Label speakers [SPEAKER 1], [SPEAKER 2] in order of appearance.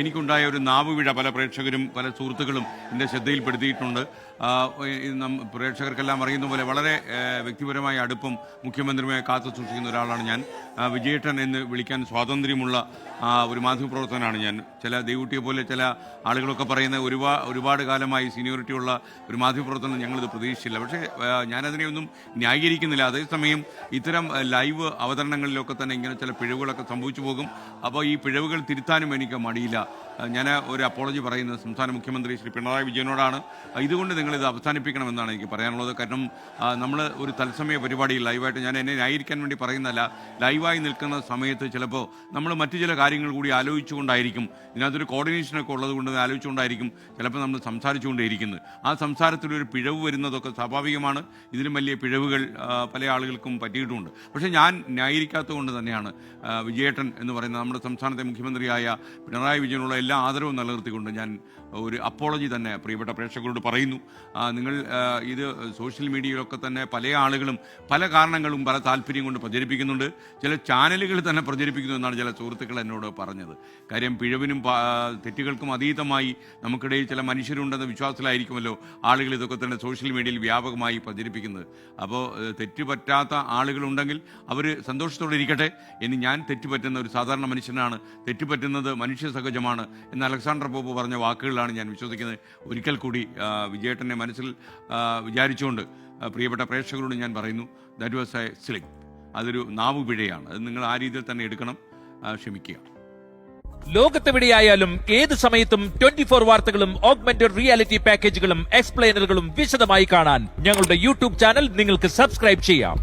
[SPEAKER 1] എനിക്കുണ്ടായ ഒരു നാവുവിഴ പല പ്രേക്ഷകരും പല സുഹൃത്തുക്കളും എന്റെ ശ്രദ്ധയിൽപ്പെടുത്തിയിട്ടുണ്ട്. പ്രേക്ഷകർക്കെല്ലാം അറിയുന്ന പോലെ വളരെ വ്യക്തിപരമായ അടുപ്പം മുഖ്യമന്ത്രിയുമായി കാത്തു സൂക്ഷിക്കുന്ന ഒരാളാണ് ഞാൻ. വിജയേട്ടൻ എന്ന് വിളിക്കാൻ സ്വാതന്ത്ര്യമുള്ള ഒരു മാധ്യമപ്രവർത്തകനാണ് ഞാൻ. ചില ദൈവൂട്ടിയെ പോലെ ചില ആളുകളൊക്കെ പറയുന്ന ഒരുപാട് ഒരുപാട് കാലമായി സീനിയോറിറ്റിയുള്ള ഒരു മാധ്യമപ്രവർത്തനം ഞങ്ങളിത് പ്രതീക്ഷിച്ചില്ല. പക്ഷേ ഞാനതിനെ ഒന്നും ന്യായീകരിക്കുന്നില്ല. അതേസമയം ഇത്തരം ലൈവ് അവതരണങ്ങളിലൊക്കെ തന്നെ ഇങ്ങനെ ചില പിഴവുകളൊക്കെ സംഭവിച്ചു പോകും. അപ്പോൾ ഈ പിഴവുകൾ തിരുത്താനും എനിക്ക് മടിയില്ല. ഞാൻ ഒരു അപ്പോളജി പറയുന്നത് സംസ്ഥാന മുഖ്യമന്ത്രി ശ്രീ പിണറായി വിജയനോടാണ്. ഇതുകൊണ്ട് ഇതുകൊണ്ട് നിങ്ങളിത് അവസാനിപ്പിക്കണമെന്നാണ് എനിക്ക് പറയാനുള്ളത്. കാരണം നമ്മൾ ഒരു തത്സമയ പരിപാടി ലൈവായിട്ട് ഞാൻ എന്നെ ന്യായീകരിക്കാൻ വേണ്ടി പറയുന്നതല്ല ലൈവായി നിൽക്കുന്ന സമയത്ത് ചിലപ്പോൾ നമ്മൾ മറ്റു ചില കാര്യങ്ങൾ കൂടി ആലോചിച്ചുകൊണ്ടായിരിക്കും. ഇതിനകത്തൊരു കോർഡിനേഷനൊക്കെ ഉള്ളത് കൊണ്ട് ആലോചിച്ചുകൊണ്ടായിരിക്കും ചിലപ്പോൾ നമ്മൾ സംസാരിച്ചുകൊണ്ടേയിരിക്കുന്നത്. ആ സംസാരത്തിൽ ഒരു പിഴവ് വരുന്നതൊക്കെ സ്വാഭാവികമാണ്. ഇതിലും വലിയ പിഴവുകൾ പല ആളുകൾക്കും പറ്റിയിട്ടുമുണ്ട് പക്ഷേ ഞാൻ ന്യായീകരിക്കാത്തത് കൊണ്ട് തന്നെയാണ് വിജയേട്ടൻ എന്ന് പറയുന്ന നമ്മുടെ സംസ്ഥാനത്തെ മുഖ്യമന്ത്രിയായ പിണറായി വിജയനുള്ള എല്ലാ ആദരവും നിലനിർത്തിക്കൊണ്ട് ഞാൻ ഒരു അപ്പോളജി തന്നെ പ്രിയപ്പെട്ട പ്രേക്ഷകരോട് പറയുന്നു. നിങ്ങൾ ഇത് സോഷ്യൽ മീഡിയയിലൊക്കെ തന്നെ പല ആളുകളും പല കാരണങ്ങളും പല താല്പര്യം കൊണ്ട് പ്രചരിപ്പിക്കുന്നുണ്ട്. ചില ചാനലുകൾ തന്നെ പ്രചരിപ്പിക്കുന്നു എന്നാണ് ചില സുഹൃത്തുക്കൾ എന്നോട് പറഞ്ഞത്. കാര്യം പിഴവിനും തെറ്റുകൾക്കും അതീതമായി നമുക്കിടയിൽ ചില മനുഷ്യരുണ്ടെന്ന വിശ്വാസത്തിലായിരിക്കുമല്ലോ ആളുകൾ ഇതൊക്കെ തന്നെ സോഷ്യൽ മീഡിയയിൽ വ്യാപകമായി പ്രചരിപ്പിക്കുന്നത്. അപ്പോൾ തെറ്റുപറ്റാത്ത ആളുകളുണ്ടെങ്കിൽ അവർ സന്തോഷത്തോടെ ഇരിക്കട്ടെ ഇനി ഞാൻ തെറ്റുപറ്റുന്ന ഒരു സാധാരണ മനുഷ്യനാണ്. തെറ്റുപറ്റുന്നത് മനുഷ്യ സഹജമാണ് എന്ന് അലക്സാണ്ടർ പോപ്പ് പറഞ്ഞ വാക്കുകളാണ് ഞാൻ വിശ്വസിക്കുന്നത്. ഒരിക്കൽ കൂടി വിജയേട്ടന്റെ മനസ്സിൽ വിചാരിച്ചുകൊണ്ട് പ്രിയപ്പെട്ട പ്രേക്ഷകരോട് ഞാൻ പറയുന്നു ദാറ്റ് വാസ് എ സ്ലിപ്പ്. അതൊരു നാവ് പിഴയാണ്. അത് നിങ്ങൾ ആ രീതിയിൽ തന്നെ എടുക്കണം ക്ഷമിക്കുക.
[SPEAKER 2] ലോകത്തെവിടെയായാലും ഏത് സമയത്തും ട്വന്റി ഫോർ വാർത്തകളും ഓഗ്മെന്റഡ് റിയാലിറ്റി പാക്കേജുകളും എക്സ്പ്ലെയിനറുകളും വിശദമായി കാണാൻ ഞങ്ങളുടെ യൂട്യൂബ് ചാനൽ നിങ്ങൾക്ക് സബ്സ്ക്രൈബ് ചെയ്യാം.